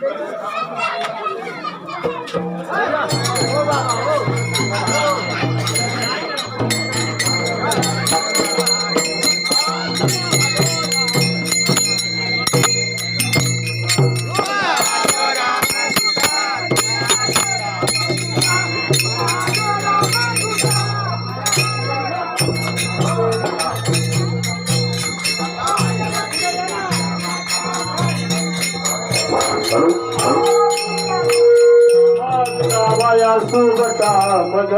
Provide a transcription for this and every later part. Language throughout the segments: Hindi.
Thank you. गोगता मज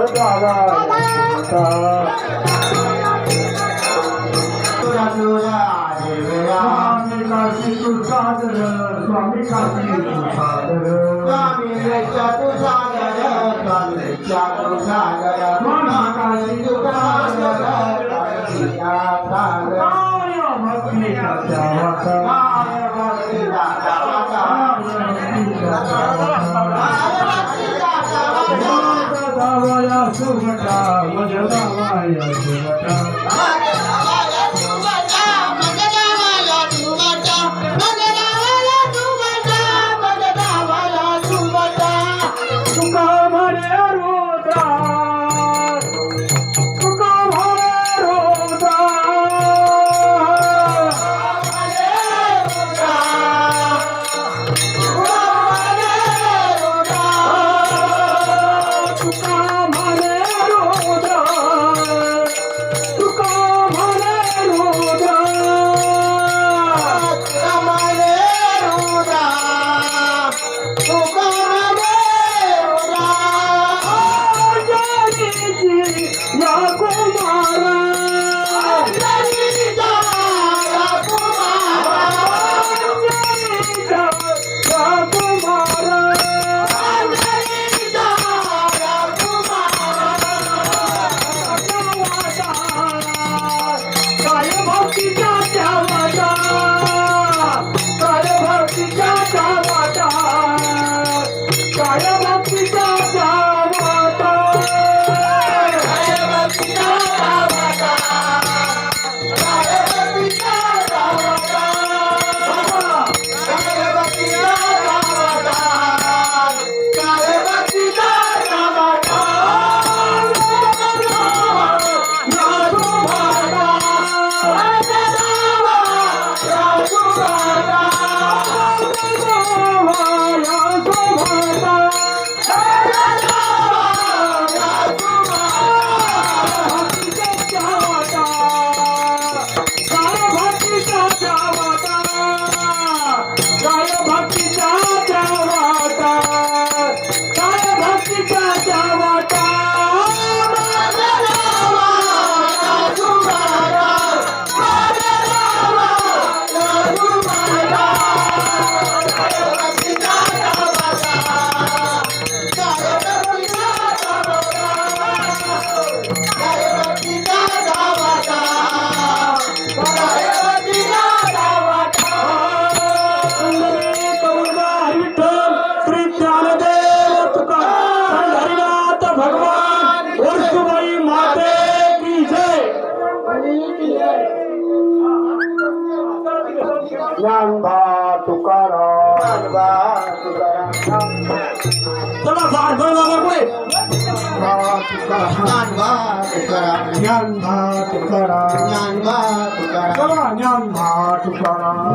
स्वामी काशी तुसागर स्वामी काशी तुसागर स्वामी रेचा तुसागर स्वामी रेचा तुसागर સુરટા મજરા માયા સુરટા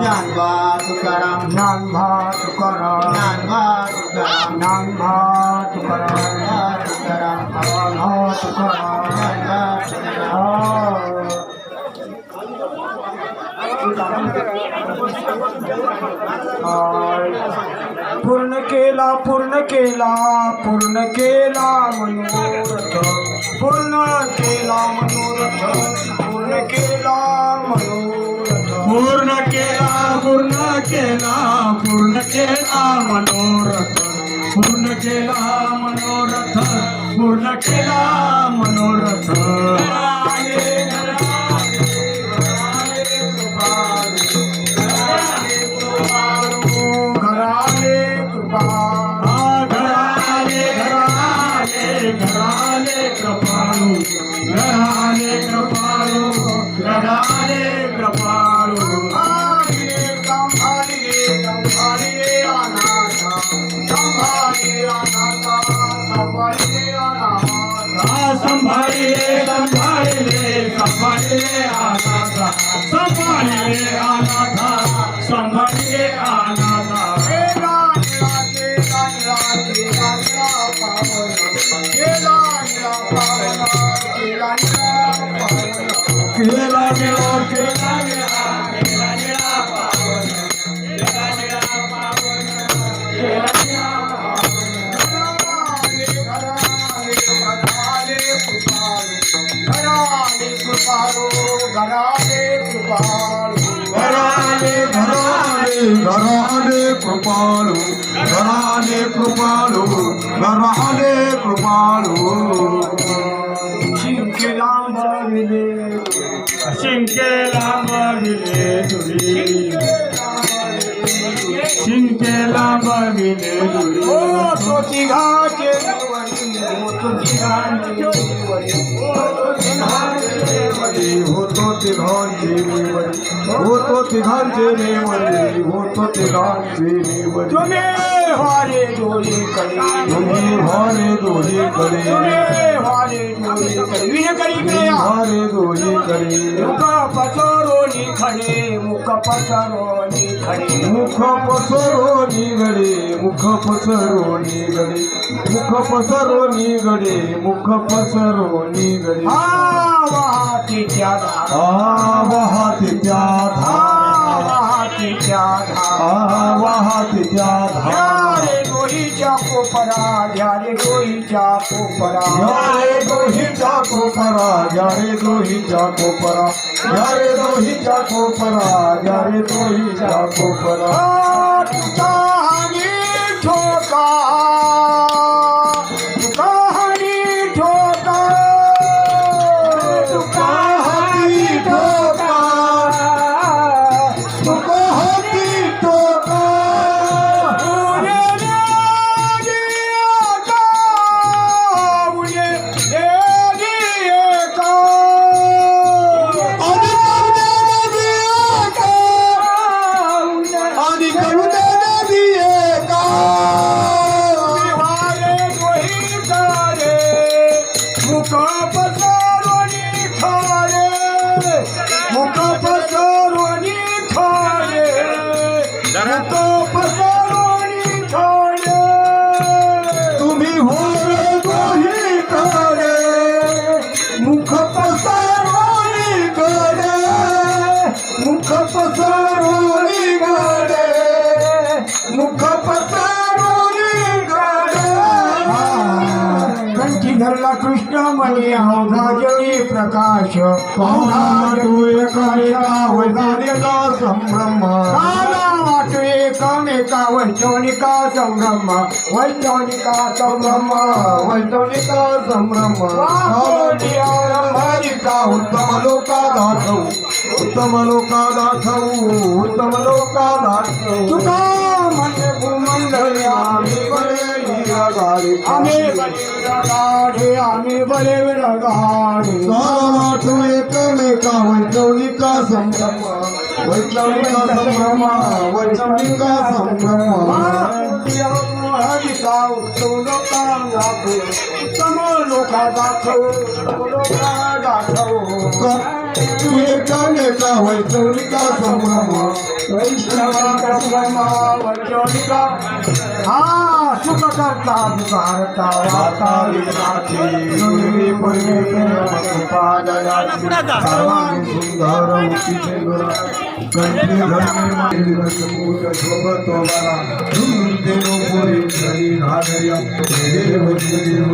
तुकाराम ज्ञानबा तुकाराम तुकाराम हा तुकाराम पूर्ण केला पूर्ण केला पूर्ण केला मनोरथ। पूर्ण केला मनोरथ। पूर्ण केला मनोरथ। ಪೂರ್ಣ ಕೇಳ ಪೂರ್ಣ ಕೇಳ ಪೂರ್ಣ ಕೇಳ ಮನೋರಥ ಪೂರ್ಣ ಕೇಳ ಮನೋರಥ ಪೂರ್ಣ ಕೇಳ ಮನೋರಥ संभाले संभाले संभाले आशा संभाले आ কৃপাল ধরানে ধরানে ধরানে কৃপাল ধরানে কৃপাল ধরানে কৃপাল। সিংকে লাম্বাগিলে সিংকে সিংকে লাম্বাগিলে তুই तिघाचे वरी, ओ तो तिघाचे वरी, ओ तो तिघाचे वरी. होतो तिघांचे निवडी होतो तिघांचे निवडी होतो तिघांचे निवडी तुम्ही वारे डोळे करी तुम्ही भारे दोही कडे तुम्ही वारे डोळे करी विन करी क्रिया भारे दोही कडे मुख पसरोनी खडे मुख पसरोनी खडे मुख पसरो निगडे मुख पसरो मुख पसरो निगडे मुख पसरो निगडे आ वाहते वाहतीच्या धारा. आ वाहते धारा. ध्यारे डोहीच्या कोपरा ध्यारे डोहीच्या कोपरा यारे दोहीच्या कोपरा यारे दोहीच्या कोपरा यारे दोहीच्या कोपरा यारे दोहीच्या कोपरा आ तुका हानी ठोका. तुका धरला कृष्ण मणी अवघा जळी प्रकाश पाहुणा तू एकामेका वैदानेका संभ्रम एकमेका वैष्णवनिका संभ्रम वैष्णवनिका संभ्रम वैष्णविका संभ्रम वाकोटिया उत्तम लोका दाखवू उत्तम लोका दाखवू उत्तम लोका दाखवू तुका म्हणजे भूमंडळी आम्ही बरे गाडी आम्ही गाढे आम्ही बरे वाटू एकमेका वैष्णविका संभ्रम वैष्णविका संभ्रम वैष्णविका संभ्रम हरिका उत्तम लोका दाखव उत्तम लोका दाखव उत्तम लोका दाखव एकामेका वैष्णविका संभ्रम वैष्णवाचा ब्रह्मा वैष्णविका हा सुख करता दुकारता वार्ता विनाची पूर्वी पूर्वी पादयाची सर्वांगी सुंदर उठीचे गुरा कंठी धर्मे मांडी रसपूत शोभतो बरा देव पुरी शरी घागर्या देव देव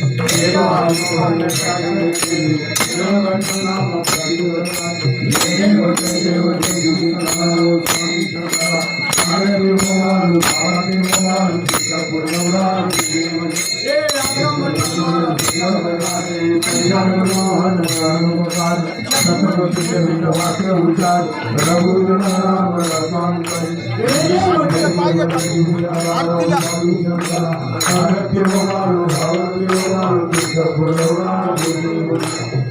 Yeah, I'm going to Devgan गंगण्या अशाने करून मागला देव देव देव स्वामी शंकर पार्वती भवानु भावती भवानु कृष्ण पुरवरा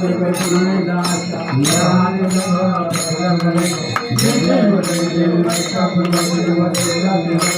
Thank you.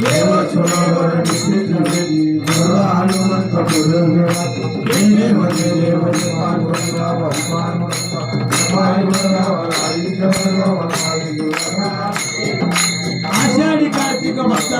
देवा मोहन सागरे देव नाम परिवर्तन देव देव देव स्वामी शंकर पार्वती भगवान भावती भवानु कृष्ण पुरवरा आषाढी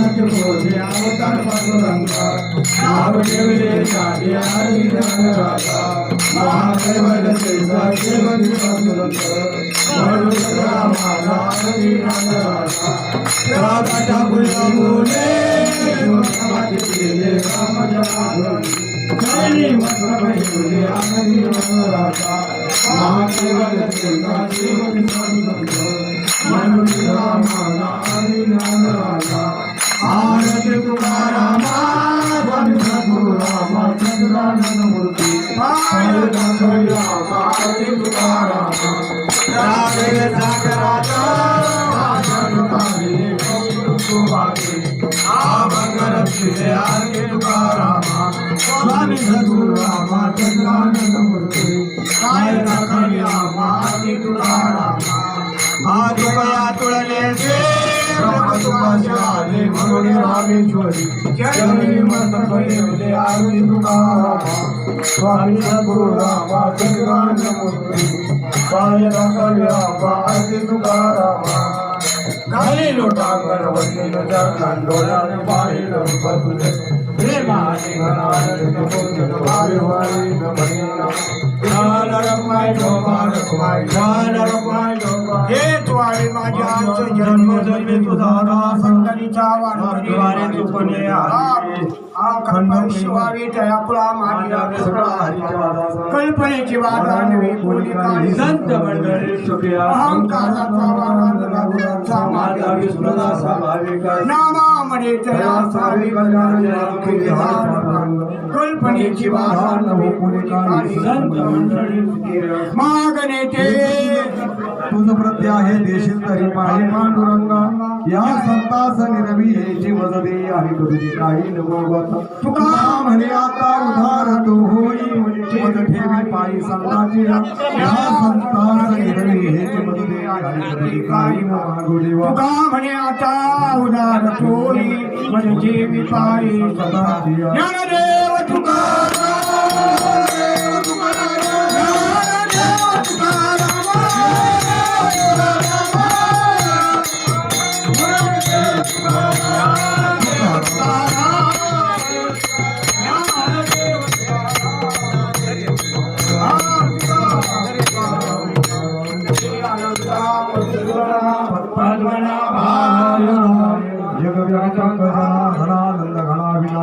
नस्य बोधे अवतार पांडुरंगा नाव ठेवले काढे आरवी ज्ञान राजा महादेवल तेजा देवनी पांडुरंग म्हणून सदा माझा आरवी ज्ञान राजा राधा ठाकुरा बोले समाधी केले रामाच्या पांडुरंगी जयनी मंत्र ठेवले आरवी ज्ञान राजा महादेवल तेजा देवनी पांडुरंग म्हणून सदा माझा आरवी ज्ञान राजा आरती Tukaram I'm not a man of my God, I'm not a man of my God. हेच वाळे माझ्या आमचं जन्म जन्मे तुझा संतनीचा वाढवारे चुकणे खंडन शिवावी दयापुळा कल्पनेची वादा बोली संत मंडळी सुखिया. अहंकाराचा वादा माझा विस्मृता स्वाभाविक नामामध्ये तया सावी कल्पनेची वादा बोली संत मंडळी मागणे ते तुझं प्रत्या आहे देशील तरी पाळी पांडुरंग या संतास निरवी याची वजदे आणि कधी काही नवगत तुका म्हणे आता उधार तो होई मत ठेवी पायी संताची या संतास निरवी याची वजदे आहे कधी काही नवगुडी तुका म्हणे आता उधार तो होई मत पायी संताची ज्ञानदेव तुका देव Bye.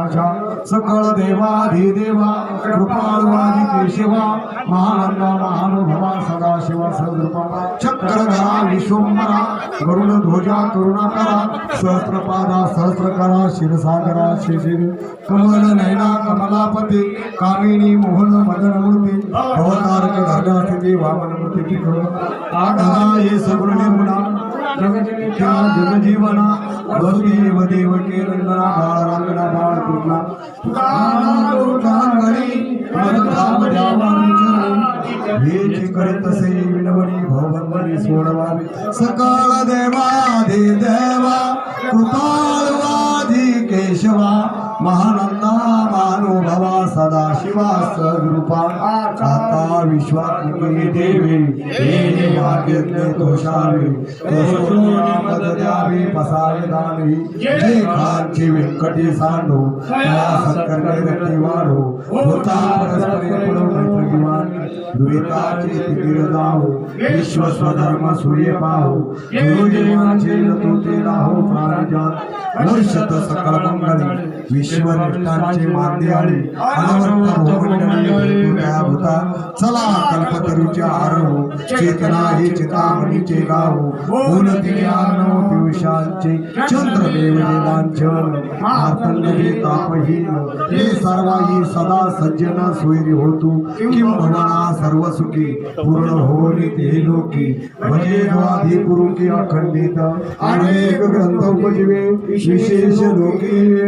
माझ्या सकळ देवा धे देवा कृपालवादी केशिवा महानंदा महानुभवा सदाशिवा सदृपा चक्रधरा विश्वंबरा गरुड ध्वजा करुणाकरा सहस्त्रपादा सहस्त्रकरा क्षीरसागरा शिशिर कमल नैना कमलापती कामिनी मोहन मदन मूर्ती भवतारक घटना स्थिती वामन मूर्ती आढळा ये सगुण निर्गुणा जगजनित्या जगजीवना गौरीव देव केरंगना बाळरांगणा बाळकृष्णा करतसे विनवणी भवंबरी सोडवावी. सकाळ देवाधि देवा कृपाळवाधि केशवा महानंदा मानुभवा सदाशिवा सगृपा आता विश्वात्मके देवी हे वाक्यज्ञ दोषावे मद द्यावी पसावे दानवी जे खांची सांडो सत्कर्मे व्यक्ती वाढो होता परस्परे पुढो मैत्रिमान द्वैताची जावो विश्व स्वधर्म सूर्य पाहो गुरु गुरुजीवाचे तो ते राहो प्राणजात वर्षत सकल मंगळी विश्व निष्ठांचे मांदियाळी अनवर्त भूता चला कल्पतरूच्या आरहो चेतना ही चितामणीचे गावो बोलती ज्ञानो पियुषांचे चंद्रदेव देवांचन मार्तंडही तापहीन, हे सर्वाही सदा सज्जन सोयरी होतू किं भवना सर्व सुखी पूर्ण होली ते लोकी. भजे द्वाधी गुरु की अखंडित, अनेक ग्रंथ उपजीवे, विशेष लोकी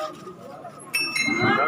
Come on.